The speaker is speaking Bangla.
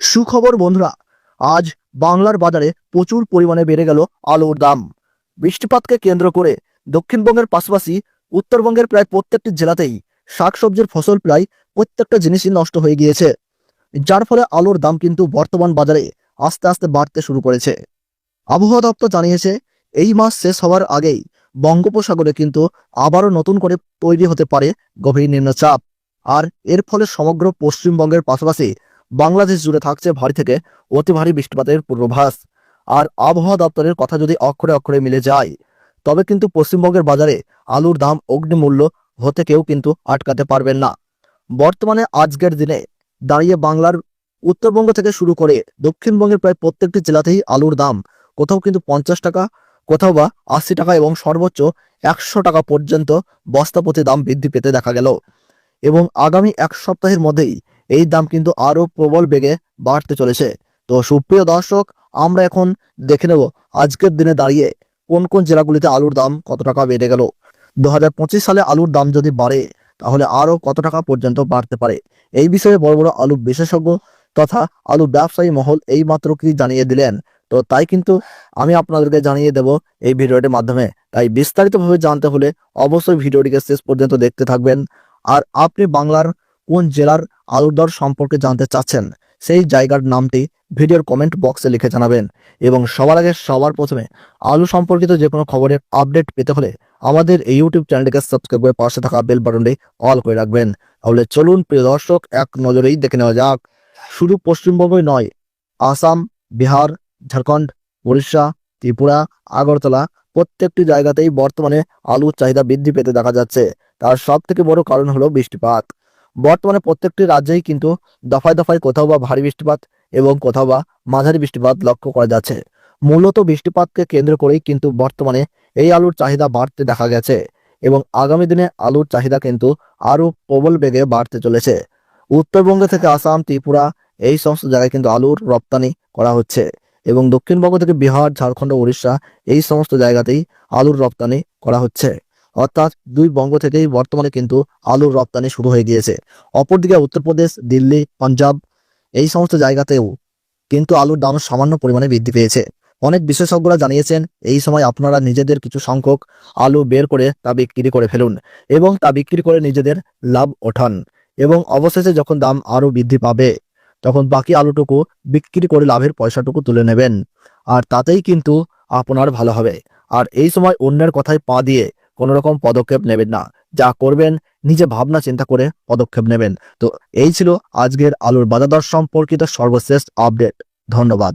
সুখবর বন্ধুরা, আজ বাংলার বাজারে প্রচুর পরিমাণে বেড়ে গেল আলুর দাম। বৃষ্টিপাতকে কেন্দ্র করে দক্ষিণবঙ্গের পাশাপাশি উত্তরবঙ্গের প্রায় প্রত্যেকটি জেলাতেই শাকসবজির ফসল প্রায় প্রত্যেকটা জিনিসই নষ্ট হয়ে গিয়েছে, যার ফলে আলুর দাম কিন্তু বর্তমান বাজারে আস্তে আস্তে বাড়তে শুরু করেছে। আবহাওয়া দপ্তর জানিয়েছে, এই মাস শেষ হওয়ার আগেই বঙ্গোপসাগরে কিন্তু আবারও নতুন করে তৈরি হতে পারে গভীর নিম্নচাপ। আর এর ফলে সমগ্র পশ্চিমবঙ্গের পাশাপাশি বাংলাদেশ জুড়ে থাকছে ভারী থেকে অতি ভারী বৃষ্টিপাতের পূর্বাভাস। আর আবহাওয়া দপ্তরের কথা যদি অক্ষরে অক্ষরে মিলে যায়, তবে কিন্তু পশ্চিমবঙ্গের বাজারে আলুর দাম অগ্নিমূল্য হতে কেউ কিন্তু আটকাতে পারবেন না। বর্তমানে আজকের দিনে দাঁড়িয়ে বাংলার উত্তরবঙ্গ থেকে শুরু করে দক্ষিণবঙ্গের প্রায় প্রত্যেকটি জেলাতেই আলুর দাম কোথাও কিন্তু পঞ্চাশ টাকা, কোথাও বা আশি টাকা এবং সর্বোচ্চ একশো টাকা পর্যন্ত বস্তাপতি দাম বৃদ্ধি পেতে দেখা গেল। এবং আগামী এক সপ্তাহের মধ্যেই এই দাম কিন্তু আরও প্রবল বেগে বাড়তে চলেছে। তো সুপ্রিয় দর্শক, আমরা এখন দেখে নেব আজকের দিনে দাঁড়িয়ে কোন কোন জেলাগুলিতে আলুর দাম কত টাকা বেড়ে গেল। দু হাজার পঁচিশ সালে আলুর দাম যদি বাড়ে, তাহলে আরও কত টাকা পর্যন্ত বাড়তে পারে? এই বিষয়ে বড় বড় আলু বিশেষজ্ঞ তথা আলু ব্যবসায়ী মহল এই মাত্র কি জানিয়ে দিলেন? তো তাই কিন্তু আমি আপনাদেরকে জানিয়ে দেব এই ভিডিওটির মাধ্যমে। তাই বিস্তারিতভাবে জানতে হলে অবশ্যই ভিডিওটিকে শেষ পর্যন্ত দেখতে থাকবেন। আর আপনি বাংলার কোন জেলার আলুর দর সম্পর্কে জানতে চাচ্ছেন, সেই জায়গার নামটি ভিডিওর কমেন্ট বক্সে লিখে জানাবেন। এবং সবার আগে সবার প্রথমে আলু সম্পর্কিত যে কোনো খবরের আপডেট পেতে হলে আমাদের এই ইউটিউব চ্যানেলটিকে সাবস্ক্রাইব করে পাশে থাকা বেল বাটনটি অল করে রাখবেন। তাহলে চলুন প্রিয় দর্শক, এক নজরেই দেখে নেওয়া যাক। শুধু পশ্চিমবঙ্গই নয়, আসাম, বিহার, ঝাড়খণ্ড, উড়িষ্যা, ত্রিপুরা, আগরতলা প্রত্যেকটি জায়গাতেই বর্তমানে আলুর চাহিদা বৃদ্ধি পেতে দেখা যাচ্ছে। তার সব থেকে বড় কারণ হলো বৃষ্টিপাত। বর্তমানে প্রত্যেকটি রাজ্যেই কিন্তু দফায় দফায় কোথাও বা ভারী বৃষ্টিপাত এবং কোথাও বা মাঝারি বৃষ্টিপাত লক্ষ্য করা যাচ্ছে। মূলত বৃষ্টিপাতকে কেন্দ্র করেই কিন্তু বর্তমানে এই আলুর চাহিদা বাড়তে দেখা গেছে এবং আগামী দিনে আলুর চাহিদা কিন্তু আরও প্রবল বেগে বাড়তে চলেছে। উত্তরবঙ্গ থেকে আসাম, ত্রিপুরা এই সমস্ত জায়গায় কিন্তু আলুর রপ্তানি করা হচ্ছে এবং দক্ষিণবঙ্গ থেকে বিহার, ঝাড়খণ্ড উড়িষ্যা এই সমস্ত জায়গাতেই আলুর রপ্তানি করা হচ্ছে। অর্থাৎ দুই বঙ্গ থেকেই বর্তমানে কিন্তু আলুর রপ্তানি শুরু হয়ে গিয়েছে। অপরদিকে উত্তরপ্রদেশ, দিল্লি, পাঞ্জাব এই সমস্ত জায়গাতেও কিন্তু আলুর দাম সামান্য পরিমাণে বৃদ্ধি পেয়েছে। অনেক বিশেষজ্ঞরা জানিয়েছেন, এই সময় আপনারা নিজেদের কিছু সংখ্যক আলু বের করে তা বিক্রি করে ফেলুন এবং তা বিক্রি করে নিজেদের লাভ ওঠান এবং অবশেষে যখন দাম আরও বৃদ্ধি পাবে, তখন বাকি আলুটুকু বিক্রি করে লাভের পয়সাটুকু তুলে নেবেন। আর তাতেই কিন্তু আপনার ভালো হবে। আর এই সময় অন্যের কথায় পা দিয়ে কোনো রকম পদক্ষেপ নেবেন না। যা করবেন, নিজে ভাবনা চিন্তা করে পদক্ষেপ নেবেন। তো এই ছিল আজকের আলুর বাজার সম্পর্কিত সর্বশ্রেষ্ঠ আপডেট। ধন্যবাদ।